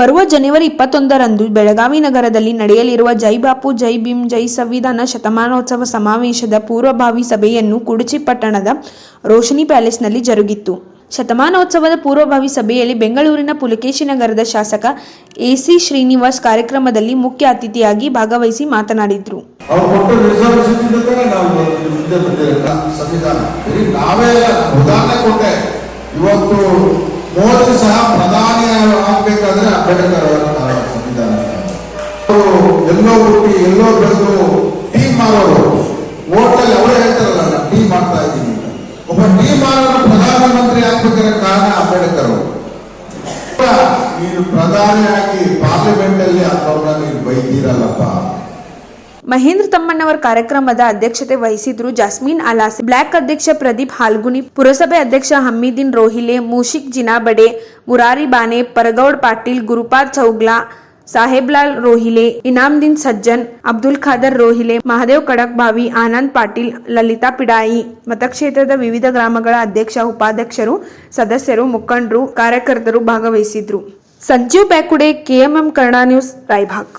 ಬರುವ ಜನವರಿ ಇಪ್ಪತ್ತೊಂದರಂದು ಬೆಳಗಾವಿ ನಗರದಲ್ಲಿ ನಡೆಯಲಿರುವ ಜೈ ಬಾಪು, ಜೈ ಭೀಮ್, ಜೈ ಸಂವಿಧಾನ ಶತಮಾನೋತ್ಸವ ಸಮಾವೇಶದ ಪೂರ್ವಭಾವಿ ಸಭೆಯನ್ನು ಕುಡಚಿ ಪಟ್ಟಣದ ರೋಶನಿ ಪ್ಯಾಲೇಸ್ನಲ್ಲಿ ಜರುಗಿತ್ತು. ಶತಮಾನೋತ್ಸವದ ಪೂರ್ವಭಾವಿ ಸಭೆಯಲ್ಲಿ ಬೆಂಗಳೂರಿನ ಪುಲಕೇಶಿ ನಗರದ ಶಾಸಕ ಎಸಿ ಶ್ರೀನಿವಾಸ್ ಕಾರ್ಯಕ್ರಮದಲ್ಲಿ ಮುಖ್ಯ ಅತಿಥಿಯಾಗಿ ಭಾಗವಹಿಸಿ ಮಾತನಾಡಿದರು. ಇವತ್ತು ಅವರು ಎಲ್ಲೋ ಹುಟ್ಟಿ ಎಲ್ಲೋ ಬೆಳೆದು ಟೀ ಮಾರೋರು ಹೋಟೆಲ್ ಅವರೇ ಹೇಳ್ತಾರಲ್ಲ ನಾನು ಟೀ ಮಾಡ್ತಾ ಇದ್ದೀನಿ ಒಬ್ಬ ಟೀ ಮಾರೋರು ಪ್ರಧಾನಮಂತ್ರಿ ಆಗ್ಬೇಕಾದ್ರೆ ಕಾರಣ ಅಂಬೇಡ್ಕರ್ ನೀನು ಪ್ರಧಾನಿಯಾಗಿ ಪಾರ್ಲಿಮೆಂಟ್ ಅಲ್ಲಿ ಅವ್ರನ್ನ ನೀನು ಬೈತೀರಲ್ಲಪ್ಪ ಮಹೇಂದ್ರ ತಮ್ಮಣ್ಣವರ ಕಾರ್ಯಕ್ರಮದ ಅಧ್ಯಕ್ಷತೆ ವಹಿಸಿದ್ರು ಜಾಸ್ಮಿನ್ ಅಲಾಸ್ ಬ್ಲಾಕ್ ಅಧ್ಯಕ್ಷ ಪ್ರದೀಪ್ ಹಾಲ್ಗುನಿ ಪುರಸಭೆ ಅಧ್ಯಕ್ಷ ಹಮ್ಮೀದಿನ್ ರೋಹಿಲೆ ಮೂಶಿಕ್ ಜಿನಾಬಡೆ ಮುರಾರಿ ಬಾನೆ ಪರಗೌಡ್ ಪಾಟೀಲ್ ಗುರುಪಾದ್ ಚೌಗ್ಲಾ ಸಾಹೇಬ್ಲಾಲ್ ರೋಹಿಲೆ ಇನಾಮ್ದೀನ್ ಸಜ್ಜನ್ ಅಬ್ದುಲ್ ಖಾದರ್ ರೋಹಿಲೆ ಮಹದೇವ್ ಕಡಕ್ ಬಾವಿ ಆನಂದ್ ಪಾಟೀಲ್ ಲಲಿತಾ ಪಿಡಾಯಿ ಮತಕ್ಷೇತ್ರದ ವಿವಿಧ ಗ್ರಾಮಗಳ ಅಧ್ಯಕ್ಷ ಉಪಾಧ್ಯಕ್ಷರು ಸದಸ್ಯರು ಮುಖಂಡರು ಕಾರ್ಯಕರ್ತರು ಭಾಗವಹಿಸಿದ್ರು ಸಂಜೀವ್ ಬ್ಯಾಕುಡೆ ಕೆಎಂಎಂ ಕನ್ನಡ ನ್ಯೂಸ್ ರಾಯಭಾಗ್